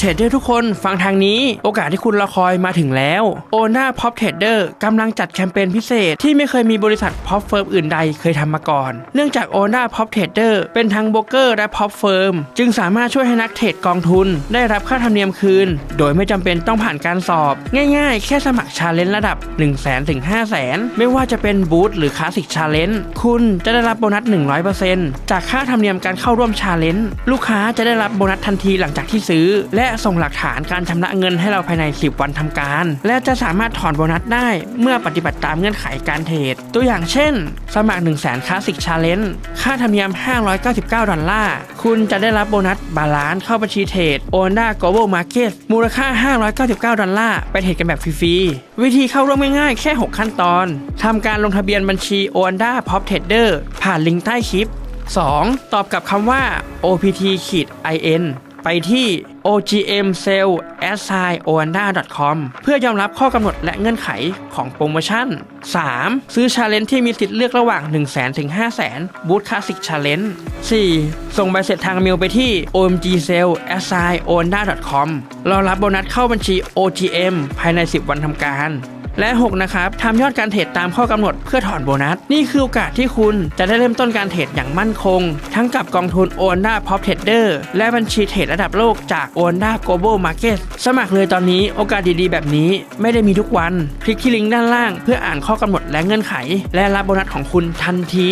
เทรดเดอร์ทุกคนฟังทางนี้โอกาสที่คุณรอคอยมาถึงแล้ว o n a Pop Trader กำลังจัดแคมเปญพิเศษ ที่ไม่เคยมีบริษัท Pop Firm อื่นใดเคยทำมาก่อน เนื่องจาก o n a Pop Trader เดอร์เป็นทั้งโบรกเกอร์และ Pop Firm จึงสามารถช่วยให้นักเทรดกองทุน ได้รับค่าธรรมเนียมคืน โดยไม่จำเป็นต้องผ่านการสอบ ง่ายๆ แค่สมัครชาเลนจ์ระดับ 1 0 0 0 0 0ถึง5 0 0 0 0ไม่ว่าจะเป็นบูธหรือคลาสสิกชาเลนจ์คุณจะได้รับโบนัส 100%จากค่าธรรมเนียมการเข้าร่วมชาเลนจ์ลูกค้าจะได้รับโบนัสทันทีหลังจากที่ซื้อและส่งหลักฐานการชำระเงินให้เราภายใน 10 วันทำการ และจะสามารถถอนโบนัสได้เมื่อปฏิบัติตามเงื่อนไขการเทรด ตัวอย่างเช่น สมัคร 1 0 0 0 0แสนคลาสสิกชาเลนจ์ค่าธรรมเนียม 599 ดอลลาร์ คุณจะได้รับโบนัสบาลานซ์เข้าบัญชีเทรด o n d a Global Market มูลค่า 599 ดอลลาร์ ไปเทรดกันแบบฟรีๆ วิธีเข้าร่วมง่ายๆ แค่ 6 ขั้นตอน ทำการลงทะเบียนบัญชี o n d a Pop Trader ผ่านลิงก์ใต้คลิป 2. ตอบกับคำว่า opt in ไปที่ ogm sale o a n d a com เพื่อยอมรับข้อกำหนดและเงื่อนไขของโปรโมชั่น 3. ซื้อชาเลนจ์ที่มีสิทธิ์เลือกระหว่าง 1 0 0 0 0 0ถึง5 0 0 0 0 0บูธคลาสสิกชาเลนจ์ 4. ส่งใบเสร็จทางเมลไปที่ omg sale o a n d a com รอรับโบนัสเข้าบัญชี OGM ภายใน 10 วันทำการ และ 6 นะครับทำยอดการเทรดตามข้อกำหนดเพื่อถอนโบนัส นี่คือโอกาสที่คุณจะได้เริ่มต้นการเทรดอย่างมั่นคง ทั้งกับกองทุน o n d a Pop Trader และบัญชีเทรดระดับโลกจาก o n d a Global Market สมัครเลยตอนนี้โอกาสดีๆ แบบนี้ไม่ได้มีทุกวัน คลิกที่ลิงก์ด้านล่าง เพื่ออ่านข้อกำหนดและเงื่อนไข และรับโบนัสของคุณทันที